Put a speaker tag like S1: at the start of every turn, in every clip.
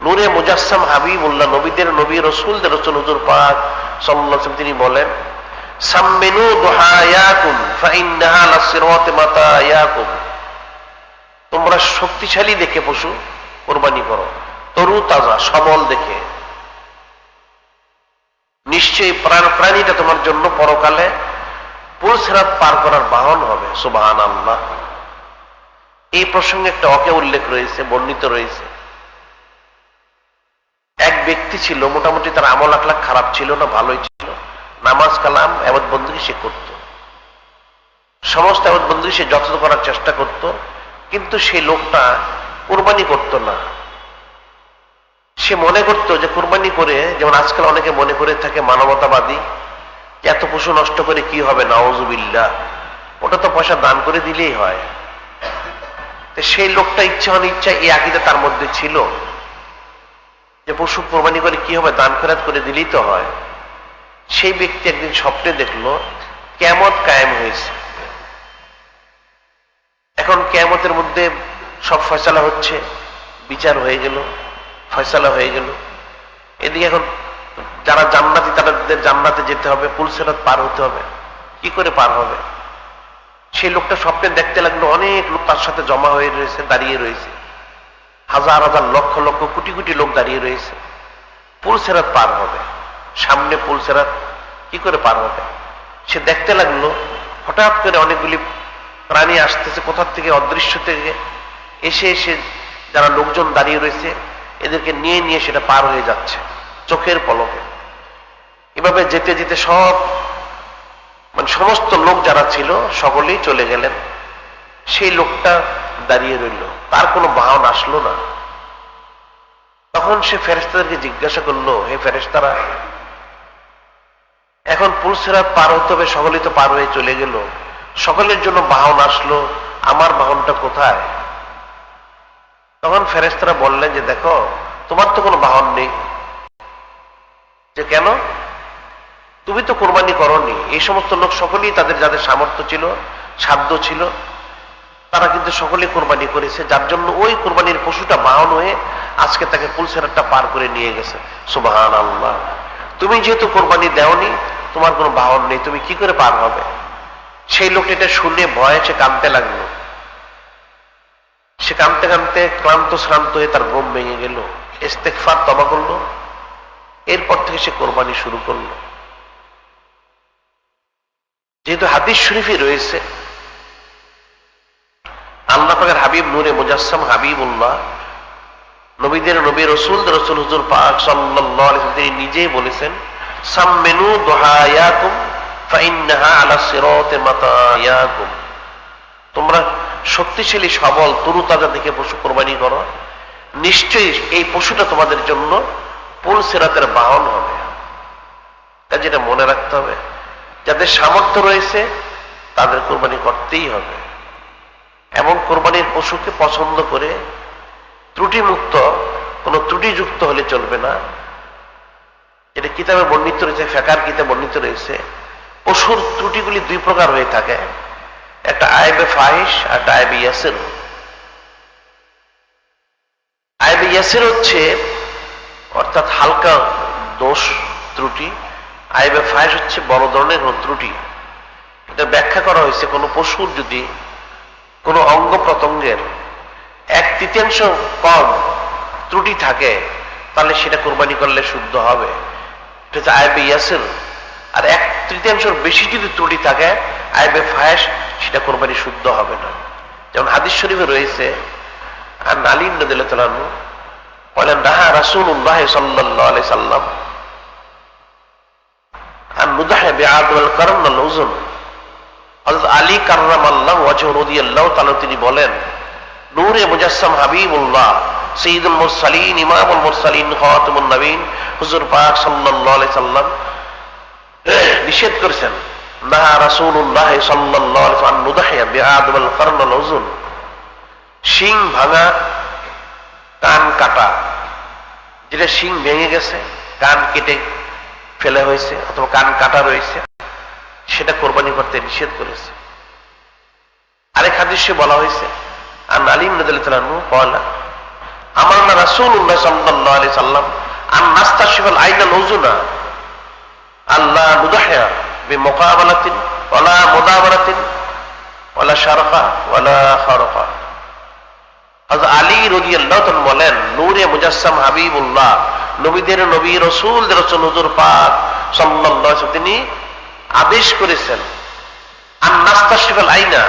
S1: নূরে মুজাসসাম নবীদের নবী, রসুলদের রসুল, হুজুর পাক তিনি বলেন, সাম্মিনু মাতায়াকুম। তোমরা শক্তিশালী দেখে পশু কোরবানি করো তরু তাজা সবল দেখে। নিশ্চয়ই প্রাণ প্রাণীটা তোমার জন্য পরকালে পুলসেরাত পার করার বাহন হবে সুবাহান আল্লাহ এই প্রসঙ্গে একটা অকে উল্লেখ রয়েছে, বর্ণিত রয়েছে। এক ব্যক্তি ছিল, মোটামুটি তার আমল আখলাখ খারাপ ছিল না, ভালোই ছিল। নামাজ কালাম এবার বন্ধুকে সে করত। সমস্ত এবার বন্ধুকে সে যত্ন করার চেষ্টা করত, কিন্তু সেই লোকটা কোরবানি করত না। সে মনে করতো যে কোরবানি করে, যেমন আজকাল অনেকে মনে করে থাকে মানবতাবাদী এত পশু নষ্ট করে কি হবে? নওয়াজুবিল্লা ওটা তো পয়সা দান করে দিলেই হয়। সেই লোকটা ইচ্ছা অনিচ্ছা এই আকিদা তার মধ্যে ছিল। যে পশু কোরবানি করে কি হবে, দান খেরাত করে দিলেই তো হয়। সেই ব্যক্তি একদিন স্বপ্নে দেখল কেমত কায়েম হয়েছে। এখন কেমতের মধ্যে সব ফয়সালা হচ্ছে, বিচার হয়ে গেল, ফয়সালা হয়ে গেল। এদিকে এখন যারা জান্নাতি, তাদের জান্নাতে যেতে হবে পুলসেরাত পার হতে হবে। কি করে পার হবে? সেই লোকটা স্বপ্নে দেখতে লাগল, অনেক লোক তার সাথে জমা হয়ে রয়েছে, দাঁড়িয়ে রয়েছে। হাজার হাজার, লক্ষ লক্ষ, কোটি কোটি লোক দাঁড়িয়ে রয়েছে। পুলসেরাত পার হবে। সামনে পুলসেরাত কি করে পার হবে? সে দেখতে লাগল, হঠাৎ করে অনেকগুলি প্রাণী আসতেছে কোথার থেকে, অদৃশ্য থেকে। এসে এসে যারা লোকজন দাঁড়িয়ে রয়েছে, এদেরকে নিয়ে নিয়ে সেটা পার হয়ে যাচ্ছে। চোখের পলকে। এভাবে যেতে যেতে সব মানে সমস্ত লোক যারা ছিল, সকলেই চলে গেলেন। সেই লোকটা দাঁড়িয়ে রইল। তার কোনো বাহন আসলো না। তখন সে ফেরেস্তাদেরকে জিজ্ঞাসা করল, হে ফেরেস্তারা এখন পুলসেরাত পার হতে হবে, সকলেই তো পার হয়ে চলে গেল। সকলের জন্য বাহন আসলো, আমার বাহনটা কোথায়? তখন ফেরেস্তারা বললেন যে, দেখো, তোমার তো কোনো বাহন নেই। যে কেন? তুমি তো কোরবানি করনি। এই সমস্ত লোক সকলেই তাদের যাদের সামর্থ্য ছিল, সাধ্য ছিল, তারা কিন্তু সকলে কোরবানি করেছে, যার জন্য ওই কোরবানির পশুটা বাহন হয়ে আজকে তাকে পুলসেরাতটা পার করে নিয়ে গেছে। সুবাহান আল্লাহ তুমি যেহেতু কোরবানি দেওনি, তোমার কোনো বাহন নেই, তুমি কি করে পার হবে? সেই লোকটা এটা শুনে ভয়ে সে কাঁদতে লাগল। সে কাঁদতে কাঁদতে ক্লান্ত শ্রান্ত হয়ে তার ঘুম ভেঙে গেল। ইস্তেকফার তবা করল। এরপর থেকে সে কোরবানি শুরু করল। যেহেতু হাদিস শরীফই রয়েছে, আল্লাহ পাকের হাবিব নূরে মুজাসসাম হাবিবুল্লাহ, নবীদের নবী রসুল রসুল হুজুর পাক ওয়াসাল্লাম, তিনি নিজেই বলেছেন, সাম্মিনু দুহায়াকুম ফাইন্নাহা আলা সিরাতি মাতায়াকুম। তোমরা শক্তিশালী, সবল তরু তাজা দেখে পশু কোরবানি করো। নিশ্চয়ই এই পশুটা তোমাদের জন্য পুল সেরাতের বাহন হবে? তা যেটা মনে রাখতে হবে, যাদের সামর্থ্য রয়েছে, তাদের কোরবানি করতেই হবে। এমন কোরবানির পশুকে পছন্দ করে ত্রুটিমুক্ত, কোনো ত্রুটিযুক্ত হলে চলবে না। এটা কিতাবে বর্ণিত রয়েছে, ফেকার কিতাবে বর্ণিত রয়েছে, পশুর ত্রুটিগুলি দুই প্রকার হয়ে থাকে। একটা আইবে ফাহিস আর একটা আইবে ইয়াসের। আইবে ইয়াসের হচ্ছে অর্থাৎ হালকা দোষ ত্রুটি আইবে ফাহিস হচ্ছে বড় ধরনের কোনো ত্রুটি। এটা ব্যাখ্যা করা হয়েছে কোনো পশুর যদি কোনো অঙ্গ প্রত্যঙ্গের এক তৃতীয়াংশ কম ত্রুটি থাকে, তাহলে সেটা কোরবানি করলে শুদ্ধ হবে। এটা হচ্ছে আইবে ইয়াসের। আর এক তৃতীয়াংশের বেশি যদি ত্রুটি থাকে আইবে ফায়াস সেটা কোরবানি শুদ্ধ হবে না। যেমন হাদিস শরীফে রয়েছে আর নালিম নদিল্লাহ তালানু বলেন রাহা রাসুল্লাহ সাল্লাহ সাল্লাম তিনি বলেন, নূরে মুজাসসাম হাবিবুল্লাহ সৈয়দুল মুরসালিন, ইমামুল মুরসালিন, খাতামুন নবীন। হুজুর পাক সাল্লাল্লাহু আলাইহি সাল্লাম নিষেধ করেছেন, নাহা রাসূলুল্লাহ সাল্লাল্লাহু আলাইহি ওয়াসাল্লাম নুদাহিয়া বিআদুল করনাল ওজন শিং ভাঙা, কান কাটা যেটা শিং ভেঙে গেছে, কান কেটে ফেলে হয়েছে অথবা কান কাটা রয়েছে, সেটা কোরবানি করতে নিষেধ করেছে। আরেক হাদিসে বলা হয়েছে আর আলিম নদুল্লাহ কয়লা আমার না রাসূলুল্লাহ সাল্লাল্লাহু আলাইহি সাল্লাম, আন নাস্তাশিফাল আইনাল উযুনা আল্লাহ নুদাহিয়া বিমুকাবালাতিন ওয়ালা মুদাবারাতিন ওয়ালা শারফা ওয়ালা খারফা হযরত আলী রাদিয়াল্লাহু তাআলা বলেন, নূরে মুজাসসাম হাবিবুল্লাহ, নবীদের নবী রাসূল হুজুর পাক ওয়াসাল্লাম। তিনি আদেশ করেছেন আন নাস্তাশিফাল আইনা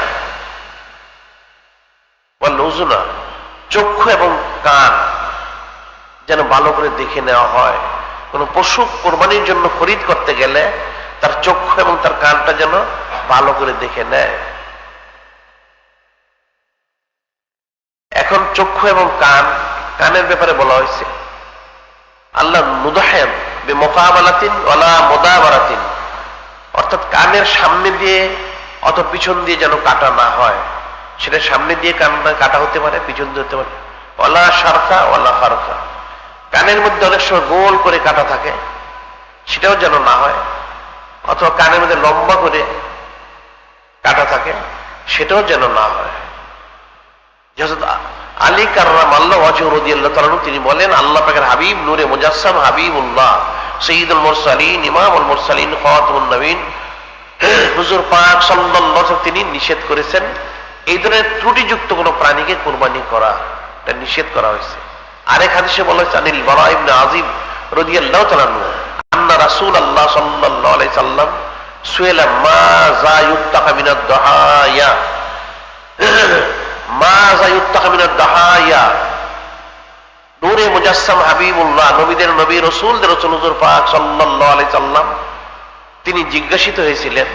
S1: ওয়াল উযুনা চক্ষু এবং কান যেন ভালো করে দেখে নেওয়া হয়। কোনো পশু কোরবানির জন্য খরিদ করতে গেলে তার চক্ষু এবং তার কানটা যেন ভালো করে দেখে নেয়। এখন চক্ষু এবং কান, কানের ব্যাপারে বলা হয়েছে। আল্লাহ মোদাবারাতিন। অর্থাৎ কানের সামনে দিয়ে অত পিছন দিয়ে যেন কাটা না হয়, সেটা সামনে দিয়ে কান কাটা হতে পারে, পিছন দিয়ে হতে পারে। অলা সারকা অলা ফারকা। কানের মধ্যে অনেক সময় গোল করে কাটা থাকে, সেটাও যেন না হয়, অথবা কানের মধ্যে লম্বা করে কাটা থাকে, সেটাও যেন না হয়। হযরত আলী কার্রাম আল্লাহ ওয়াজুরুদ্দিয়াল্লাহ তাআলা তিনি বলেন, আল্লাহ পাকের হাবিব নূরে মুজাসসাম হাবিবুল্লাহ, সঈদুল মুরসালিন, ইমামুল মুরসালিন, খাতামুন নবীন। হুজুর পাক সাল্লাল্লাহু তিনি নিষেধ করেছেন, এই ধরনের ত্রুটিযুক্ত কোনো প্রাণীকে কুরবানি করা, এটা নিষেধ করা হয়েছে। আরেক হাদিসে বলা হয়েছে, আনিল বারা ইবনে আজিব রাদিয়াল্লাহু তাআলা আন্না রাসূলুল্লাহ সাল্লাল্লাহু আলাইহি সাল্লাম সুয়েলা মা যা ইউত্তাকা মিনাদ দাহায়া। তিনি জিজ্ঞাসিত হয়েছিলেন,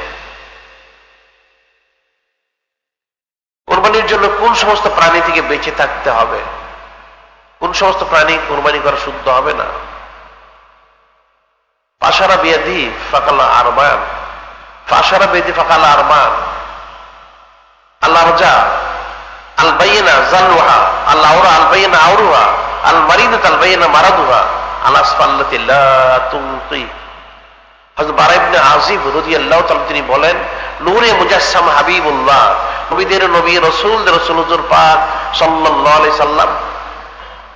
S1: কোরবানির জন্য কোন সমস্ত প্রাণী থেকে বেঁচে থাকতে হবে? কোন সমস্ত প্রাণী কোরবানি করা শুদ্ধ হবে না? ফাসারা বিয়াদি ফাকালা আরমান। ফাসারা বেদি ফাকালা আরমান। আল্লাহ রাজা আল্লাহ মারাদুহা তিনি বলেন নূরে মুজাসসাম হাবিবুল্লাহ নবীদের নবী সাল্লাম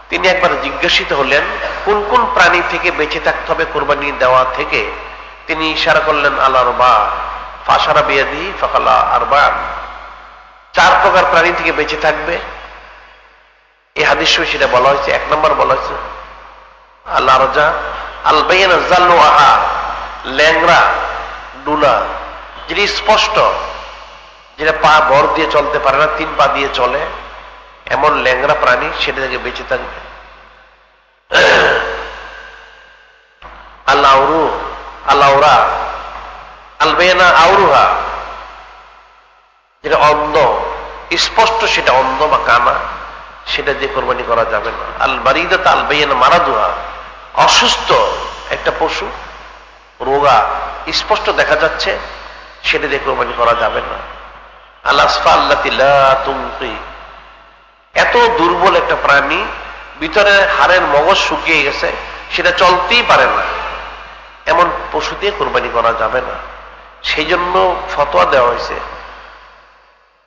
S1: তিনি একবার জিজ্ঞাসিত হলেন, কোন কোন প্রাণী থেকে বেঁচে থাকতে হবে কোরবানি দেওয়া থেকে? তিনি ইশারা করলেন আল্লাহর বা ফাসারা বিয়াদি ফাকালা আরবান চার প্রকার প্রাণী থেকে বেঁচে থাকবে। এই হাদিস সেটা বলা হয়েছে, এক নম্বর বলা হয়েছে আল্লাহ রাজা জাল্লু আহা ল্যাংরা ডুলা, যেটি স্পষ্ট, যেটা পা বর দিয়ে চলতে পারে না, তিন পা দিয়ে চলে, এমন ল্যাংরা প্রাণী সেটা থেকে বেঁচে থাকবে। আল্লাহ আউরু আল্লাহরা আলবেনা আউরুহা যেটা অন্ধ, স্পষ্ট সেটা অন্ধ বা কানা, সেটা দিয়ে কোরবানি করা যাবে না। আল বারিদা আলবেনা মারাদুহা, অসুস্থ একটা পশু, রোগা স্পষ্ট দেখা যাচ্ছে, সেটা দিয়ে কোরবানি করা যাবে না। আল্লাহ আল্লাহ তুমি এত দুর্বল একটা প্রাণী, ভিতরে হাড়ের মগজ শুকিয়ে গেছে, সেটা চলতেই পারে না। এমন পশু দিয়ে কোরবানি করা যাবে না। সেই জন্য ফতোয়া দেওয়া হয়েছে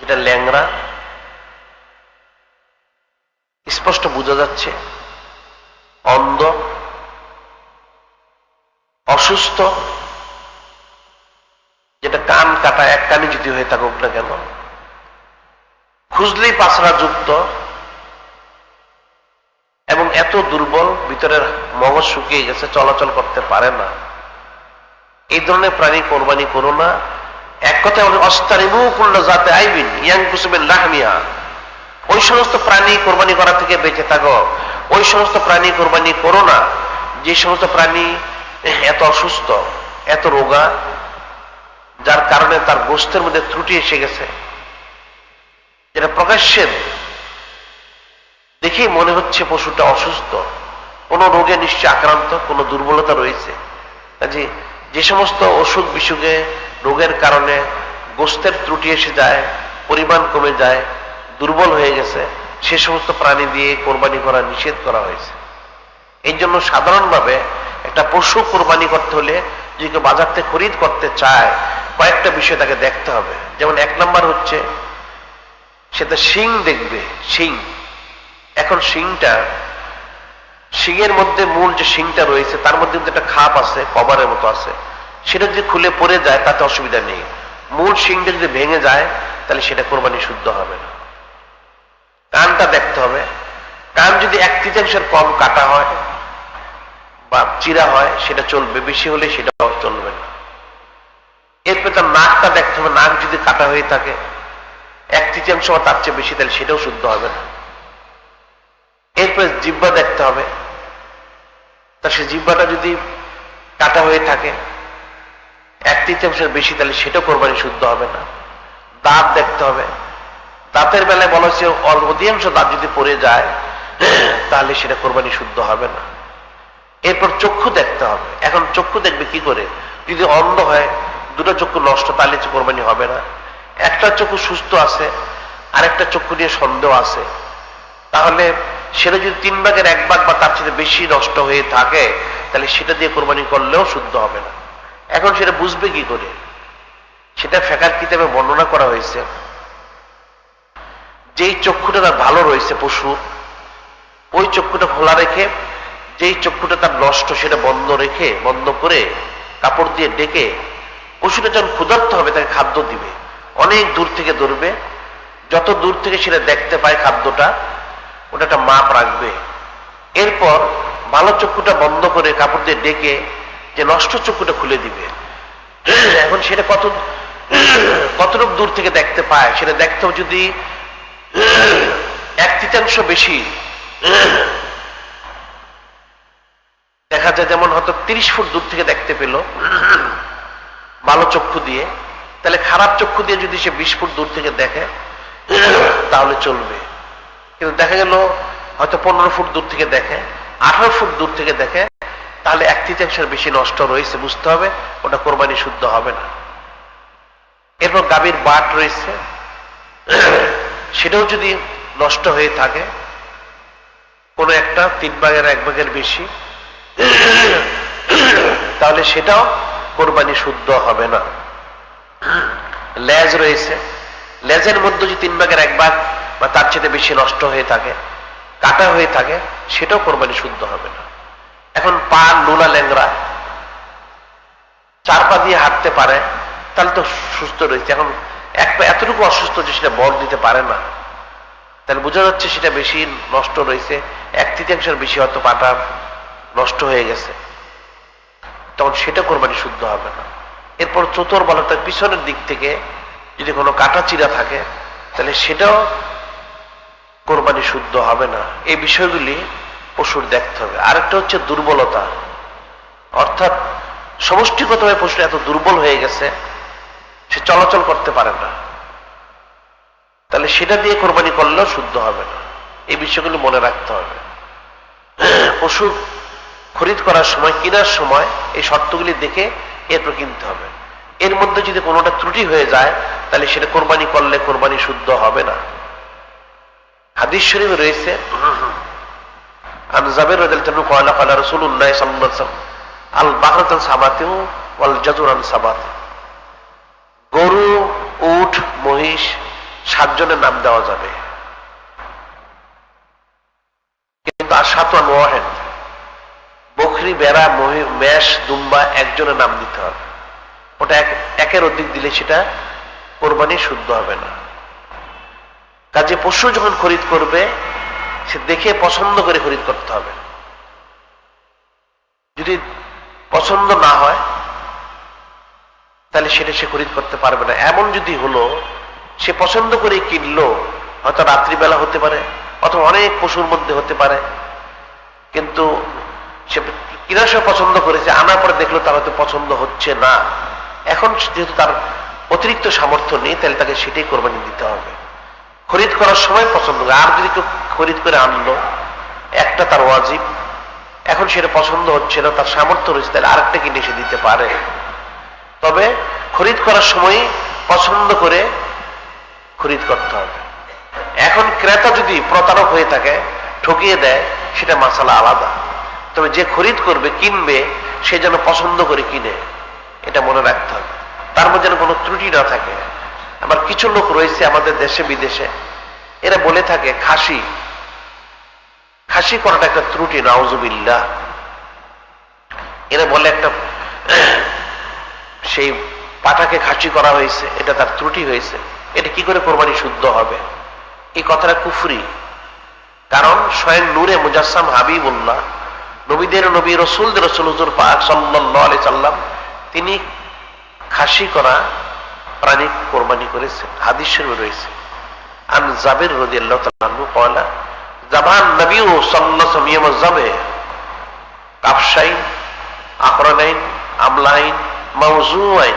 S1: যেটা ল্যাংরা স্পষ্ট বোঝা যাচ্ছে, অন্ধ, অসুস্থ, যেটা কান কাটা, এক কানে যদি হয়ে থাকুক না কেন, খুঁজলেই পাছড়া যুক্ত, এবং এত দুর্বল, ভিতরের মগজ শুকিয়ে গেছে, চলাচল করতে পারে না। এই ধরনের প্রাণী কোরবানি করো না এক কথা ওই সমস্ত প্রাণী কোরবানি করা থেকে বেঁচে থাকো। ওই সমস্ত প্রাণী কোরবানি করো না। যে সমস্ত প্রাণী এত অসুস্থ, এত রোগা, যার কারণে তার গোষ্ঠের মধ্যে ত্রুটি এসে গেছে। যেটা প্রকাশ্যে দেখেই মনে হচ্ছে পশুটা অসুস্থ। কোনো রোগে নিশ্চয় আক্রান্ত, কোনো দুর্বলতা রয়েছে। যে সমস্ত অসুখ বিসুখে রোগের কারণে গোস্তের ত্রুটি এসে যায়, পরিমাণ কমে যায়, দুর্বল হয়ে গেছে। সে সমস্ত প্রাণী দিয়ে কোরবানি করা নিষেধ করা হয়েছে। এই জন্য সাধারণভাবে একটা পশু কোরবানি করতে হলে যদি কেউ বাজার থেকে খরিদ করতে চায়, কয়েকটা বিষয় তাকে দেখতে হবে। যেমন এক নম্বর হচ্ছে সেটা শিং দেখবে, শিং। এখন শিংটা শিংয়ের মধ্যে মূল যে শিংটা রয়েছে, তার মধ্যে কিন্তু একটা খাপ আছে, কভারের মতো আছে। সেটা যদি খুলে পড়ে যায়, তাতে অসুবিধা নেই। মূল শিংটা যদি ভেঙে যায়, তাহলে সেটা কোরবানি শুদ্ধ হবে না। কানটা দেখতে হবে। কান যদি এক তৃতীয়াংশের কম কাটা হয় বা চিরা হয়, সেটা চলবে। বেশি হলে সেটা চলবে না। এরপরে তার নাকটা দেখতে হবে। নাক যদি কাটা হয়ে থাকে, এক তৃতীয়াংশ বা তার চেয়ে বেশি, তাহলে সেটাও শুদ্ধ হবে না। এরপরে জিব্বা দেখতে হবে। তা সে জিব্বাটা যদি কাটা হয়ে থাকে এক তৃতীয়াংশের বেশি তাহলে সেটাও কোরবানি শুদ্ধ হবে না। দাঁত দেখতে হবে। দাঁতের বেলায় বলা হচ্ছে অধিকাংশ দাঁত যদি পড়ে যায়, তাহলে সেটা কোরবানি শুদ্ধ হবে না। এরপর চক্ষু দেখতে হবে। এখন চক্ষু দেখবে কি করে? যদি অন্ধ হয়, দুটো চক্ষু নষ্ট, তাহলে কোরবানি হবে না। একটা চক্ষু সুস্থ আছে, আরেকটা চক্ষু নিয়ে সন্দেহ আছে। তাহলে সেটা যদি তিন ভাগের এক ভাগ বা তার চেয়ে বেশি নষ্ট হয়ে থাকে, তাহলে সেটা দিয়ে কোরবানি করলেও শুদ্ধ হবে না। এখন সেটা বুঝবে কি করে? সেটা ফেকার কিতাবে বর্ণনা করা হয়েছে। যেই চক্ষুটা তার ভালো রয়েছে পশুর ওই চক্ষুটা খোলা রেখে, যেই চক্ষুটা তার নষ্ট সেটা বন্ধ রেখে, বন্ধ করে কাপড় দিয়ে ডেকে, পশুটা যখন ক্ষুধার্ত হবে তাকে খাদ্য দিবে। অনেক দূর থেকে ধরবে। যত দূর থেকে সেটা দেখতে পায় খাদ্যটা ওটা একটা মাপ রাখবে। এরপর ভালো চক্ষুটা বন্ধ করে কাপড় দিয়ে ডেকে যে নষ্ট চক্ষুটা খুলে দিবে। এখন সেটা কত কতটুকু দূর থেকে দেখতে পায়, সেটা দেখতে হবে যদি এক তৃতীয়াংশ বেশি, দেখা যায় যেমন হয়তো তিরিশ ফুট দূর থেকে দেখতে পেল, ভালো চক্ষু দিয়ে। তাহলে খারাপ চক্ষু দিয়ে যদি সে বিশ ফুট দূর থেকে দেখে, তাহলে চলবে। কিন্তু দেখা গেল হয়তো পনেরো ফুট দূর থেকে দেখে, আঠারো ফুট দূর থেকে দেখে তাহলে এক তৃতীয়াংশের বেশি নষ্ট রয়েছে, বুঝতে হবে, ওটা কোরবানি শুদ্ধ হবে না। এরপর গাভীর বাট রয়েছে, সেটাও যদি নষ্ট হয়ে থাকে, কোনো একটা, তিন ভাগের এক ভাগের বেশি, তাহলে সেটাও কোরবানি শুদ্ধ হবে না। লেজ রয়েছে, লেজের মধ্যে যদি তিন ভাগের এক ভাগ বা তার চেয়ে বেশি নষ্ট হয়ে থাকে, কাটা হয়ে থাকে, সেটাও কোরবানি শুদ্ধ হবে না। এখন পা লুলা ল্যাংরা চার পা দিয়ে হাঁটতে পারে, তাহলে তো সুস্থ রয়েছে। এখন এক পা এতটুকু অসুস্থ যে সেটা বল দিতে পারে না। তাহলে বোঝা যাচ্ছে সেটা বেশি নষ্ট রয়েছে। এক তৃতীয়াংশের বেশি হয়তো পাটা নষ্ট হয়ে গেছে। তখন সেটা কোরবানি শুদ্ধ হবে না। এরপর চতুর বলা তার পিছনের দিক থেকে যদি কোনো কাটা চিরা থাকে, তাহলে সেটাও কোরবানি শুদ্ধ হবে না। এই বিষয়গুলি পশুর দেখতে হবে। আরেকটা হচ্ছে দুর্বলতা। অর্থাৎ সমষ্টিগতভাবে পশু এত দুর্বল হয়ে গেছে, সে চলাচল করতে পারে না। তাহলে সেটা দিয়ে কোরবানি করলেও শুদ্ধ হবে না। এই বিষয়গুলো মনে রাখতে হবে। পশু খরিদ করার সময়, কেনার সময় এই শর্তগুলি দেখে এরপর কিনতে হবে। এর মধ্যে যদি কোনোটা ত্রুটি হয়ে যায়, তাহলে সেটা কোরবানি করলে কোরবানি শুদ্ধ হবে না। হাদিস শরীফ রয়েছে عن زبير رضي الله عنه قال قال رسول الله صلى الله عليه وسلم البقرة سبعة والجزر عن سبعة গরু উট মহিষ সাতজনের নাম দেওয়া যাবে কিন্তু আর সাত ওয়াহেদ বকরি বেড়া মহি মেষ দুম্বা একজনের নাম দিতে হবে ওটা এক- একের অধিক দিলে সেটা কোরবানি শুদ্ধ হবে না কাজে পশু যখন খরিদ করবে সে দেখে পছন্দ করে খরিদ করতে হবে। যদি পছন্দ না হয়, তাহলে সেটা সে খরিদ করতে পারবে না। এমন যদি হলো, সে পছন্দ করে কিনলো, হয়তো রাত্রিবেলা হতে পারে, অথবা অনেক পশুর মধ্যে হতে পারে, কিন্তু সে কিনার সময় পছন্দ করেছে, আনার পরে দেখল তার হয়তো পছন্দ হচ্ছে না। এখন যেহেতু তার অতিরিক্ত সামর্থ্য নেই, তাহলে তাকে সেটাই কোরবানি দিতে হবে। খরিদ করার সময় পছন্দ করে। আর যদি কেউ খরিদ করে আনলো। একটা তার ওয়াজিব। এখন সেটা পছন্দ হচ্ছে না, তার সামর্থ্য রয়েছে, তাহলে আরেকটা কিনে এসে দিতে পারে। তবে খরিদ করার সময় পছন্দ করে খরিদ করতে হবে। এখন ক্রেতা যদি প্রতারক হয়ে থাকে, ঠকিয়ে দেয়, সেটা মাসালা আলাদা। তবে যে খরিদ করবে, কিনবে, সে যেন পছন্দ করে কিনে, এটা মনে রাখতে হবে। তার মধ্যে যেন কোনো ত্রুটি না থাকে। আবার কিছু লোক রয়েছে আমাদের দেশে, বিদেশে। এরা বলে থাকে, খাসি হাসি করাটা একটা ত্রুটি নাউজুবিল্লা এরা বলে একটা, সেই পাটাকে খাসি করা হয়েছে, এটা তার ত্রুটি হয়েছে। এটা কি করে কোরবানি শুদ্ধ হবে? এই কথাটা কুফরি। কারণ স্বয়ং নূরে মুজাসসাম হাবিবুল্লাহ, নবীদের নবী, রসুলদের রসুল, হুজুর পাক সাল্লি সাল্লাম, তিনি খাসি করা প্রাণী কোরবানি করেছেন। হাদিসের রয়েছে। আন জাবির রদি আল্লাহ তালু কয়লা জাবান নবী সাল্লাল্লাহু আলাইহি ওয়াসাল্লাম জাবে কাফসাইন, আকরানাইন, আমলাইন মাউজুআইন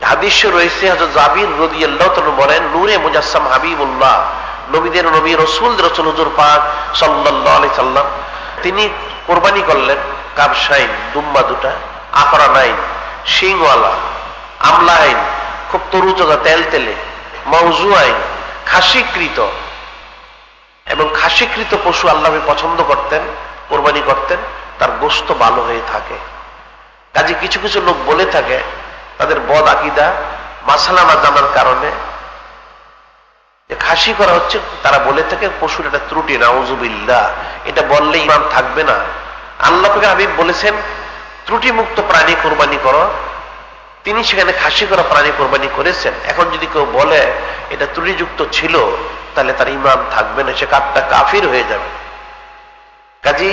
S1: হাদিস রয়েছে হযরত জাবির রাদিয়াল্লাহু তাআলা বলেন, নূরে মুজাসসাম হাবিবুল্লাহ, নবীদের নবী রসুল রসুল হুজুর পাক সাল্লাল্লাহু আলাইহি সাল্লাম, তিনি কোরবানি করলেন কাবসাইন দুম্বা দুটা আকরা নাইন শিংওয়ালা আমলা আইন খুব তরুচোদা তেল তেলে মৌজু আইন খাসিকৃত। এবং খাসিকৃত পশু আল্লাহ পছন্দ করতেন, কোরবানি করতেন, তার গোস্ত ভালো হয়ে থাকে। কাজে কিছু কিছু লোক বলে থাকে, তাদের বদ আকিদা, মাসালা না জানার কারণে খাসি করা হচ্ছে, তারা বলে থাকে পশুর এটা ত্রুটি নাউজুবিল্লা এটা বললে ইমান থাকবে না। আল্লাহকে হাবিব বলেছেন ত্রুটি মুক্ত প্রাণী কোরবানি করো তিনি সেখানে খাসি করা প্রাণী কোরবানি করেছেন। এখন যদি কেউ বলে এটা ত্রুটিযুক্ত ছিল, তাহলে তার ইমান থাকবে না, সে কাঠটা কাফির হয়ে যাবে। কাজী,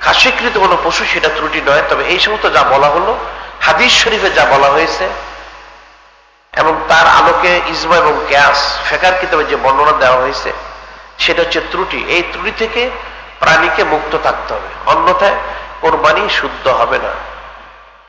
S1: খাসিকৃত কোনো পশু সেটা ত্রুটি নয়, তবে এই সমস্ত যা বলা হলো, হাদিস শরীফে যা বলা হয়েছে, এবং তার আলোকে ইজমা এবং গ্যাস ফেকার কিতাবে যে বর্ণনা দেওয়া হয়েছে, সেটা হচ্ছে ত্রুটি। এই ত্রুটি থেকে প্রাণীকে মুক্ত থাকতে হবে। অন্যথায় কোরবানি শুদ্ধ হবে না।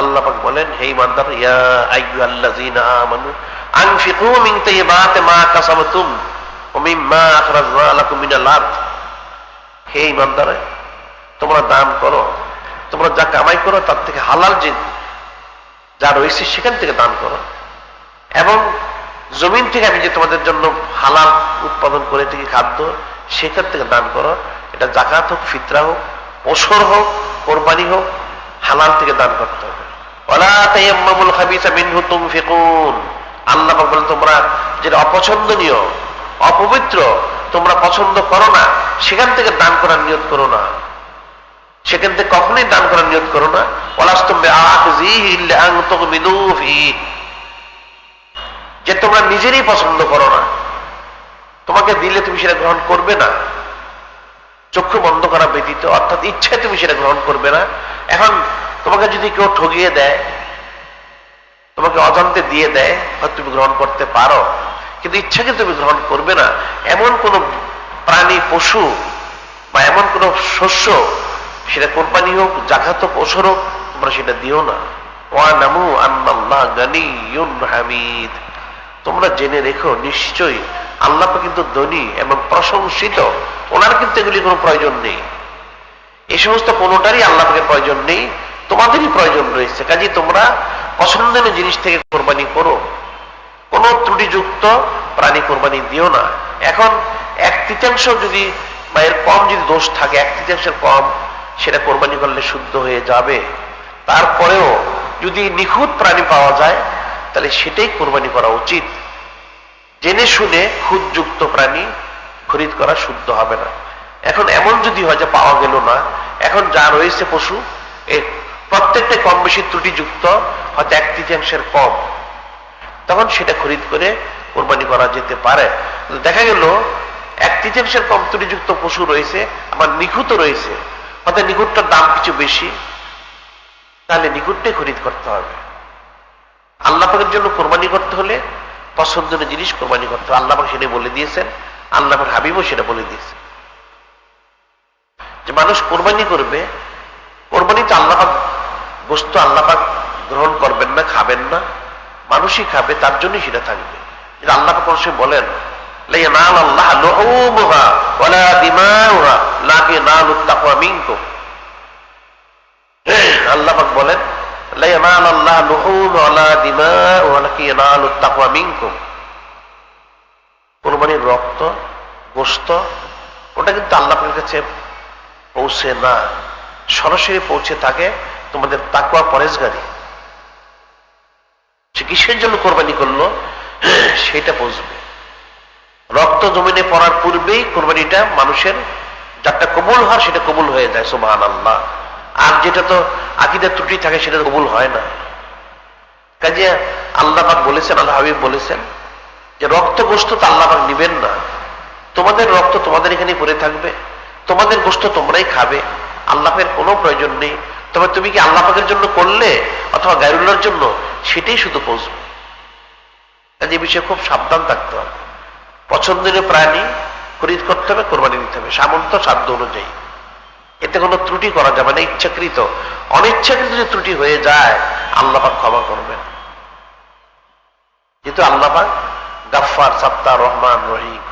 S1: আল্লাহ পাক বলেন, হে ইমানদার, ইয়া আইয়ুহাল্লাযীনা আমানু আনফিকু মিন তাইয়্যিবাতি মা কাসাবতুম ওয়া মিম্মা আখরাজনা লাকুম মিনাল আরদ। হে ইমানদার, তোমরা দান করো, তোমরা যা কামাই করো, তার থেকে হালাল যে যা রয়েছে সেখান থেকে দান করো। এবং জমিন থেকে আমি যে তোমাদের জন্য হালাল উৎপাদন করে থেকে খাদ্য, সেখান থেকে দান করো। এটা জাকাত হোক, ফিতরা হোক ওসর হোক, কোরবানি হোক হালাল থেকে দান করতে হবে। আল্লাহ তোমরা যেটা অপছন্দনীয়, অপবিত্র, তোমরা পছন্দ করো না, সেখান থেকে দান করার করো না। সেখান থেকে কখনোই দান করার করো না। যে তোমরা নিজেরই পছন্দ করো না। তোমাকে দিলে তুমি সেটা গ্রহণ করবে না। চক্ষু বন্ধ করা ব্যতীত, অর্থাৎ ইচ্ছায় তুমি সেটা গ্রহণ করবে না। এখন তোমাকে যদি কেউ ঠগিয়ে দেয়, তোমাকে অজান্তে দিয়ে দেয়, হয়তো তুমি গ্রহণ করতে পারো, কিন্তু ইচ্ছাকে তুমি গ্রহণ করবে না। এমন কোন প্রাণী, পশু বা এমন কোন শস্য, সেটা কোরবানি হোক জাকাত হোক ওসর হোক, তোমরা সেটা দিও না। তোমরা জেনে রেখো, নিশ্চয়ই আল্লাহ কিন্তু ধনী এবং প্রশংসিত, ওনার কিন্তু এগুলি কোনো প্রয়োজন নেই। এই সমস্ত কোনোটারই আল্লাহকে প্রয়োজন নেই, তোমাদেরই প্রয়োজন রয়েছে। কাজে তোমরা পছন্দের জিনিস থেকে কোরবানি করো। কোন ত্রুটিযুক্ত প্রাণী কোরবানি দিও না। এখন এক তৃতীয়াংশ যদি বা এর কম যদি দোষ থাকে, এক তৃতীয়াংশের কম, সেটা কোরবানি করলে শুদ্ধ হয়ে যাবে। তারপরেও যদি নিখুঁত প্রাণী পাওয়া যায়, তাহলে সেটাই কোরবানি করা উচিত। জেনে শুনে খুঁতযুক্ত প্রাণী খরিদ করা শুদ্ধ হবে না। এখন এমন যদি হয় যে পাওয়া গেল না, এখন যা রয়েছে পশু প্রত্যেকটা কম বেশি ত্রুটিযুক্ত, হয়তো এক তৃতীয়াংশের কম। তখন সেটা খরিদ করে কোরবানি করা যেতে পারে। দেখা গেল, এক তৃতীয়াংশের কম ত্রুটিযুক্ত পশু রয়েছে, আবার নিখুঁত রয়েছে। হয়তো নিখুঁতটার দাম কিছু বেশি, তাহলে নিখুঁতটাই খরিদ করতে হবে। আল্লাহ জন্য কোরবানি করতে হলে পছন্দের জিনিস কোরবানি করতে আল্লাহ সেটা বলে দিয়েছেন, আল্লাহ হাবিবও সেটা বলে দিয়েছেন। যে মানুষ কোরবানি করবে, কোরবানি তো আল্লাহ বস্তু আল্লাপাক গ্রহণ করবেন না, খাবেন না, মানুষই খাবে, তার জন্যই সেটা থাকবে। আল্লাহ পাক বলেন আল্লাহ লুহুমুহা কোরবানির রক্ত, গোশত, ওটা কিন্তু আল্লাহ পাকের কাছে পৌঁছে না। সরাসরি পৌঁছে থাকে তোমাদের তাকুয়া পরেশগারি সে কিসের জন্য কোরবানি করল? সেটা পৌঁছবে রক্ত জমিনে পড়ার পূর্বেই কোরবানিটা মানুষের যারটা কবুল হয়, সেটা কবুল হয়ে যায় সুবাহান আল্লাহ আর যেটা তো আকিদের ত্রুটি থাকে, সেটা কবুল হয় না। কাজে আল্লাপাক বলেছেন, আল্লাহ হাবিব বলেছেন যে, রক্ত গোস্ত তো আল্লাপাক নিবেন না। তোমাদের রক্ত তোমাদের এখানে পড়ে থাকবে। তোমাদের গোস্ত তোমরাই খাবে। আল্লাহের কোনো প্রয়োজন নেই। তবে তুমি কি আল্লাপাকের জন্য করলে অথবা গায়রুল্লাহর জন্য? সেটাই শুধু পৌঁছবে কাজে বিষয়ে খুব সাবধান থাকতে হবে। পছন্দের প্রাণী খরিদ করতে হবে, কোরবানি দিতে হবে। সামর্থ্য সাধ্য অনুযায়ী। এতে কোনো ত্রুটি করা যাবে না, ইচ্ছাকৃত। অনিচ্ছাকৃত যে ত্রুটি হয়ে যায় আল্লাপাক ক্ষমা করবেন। যেহেতু আল্লাপাক গাফার সাত্তার রহমান রহিম।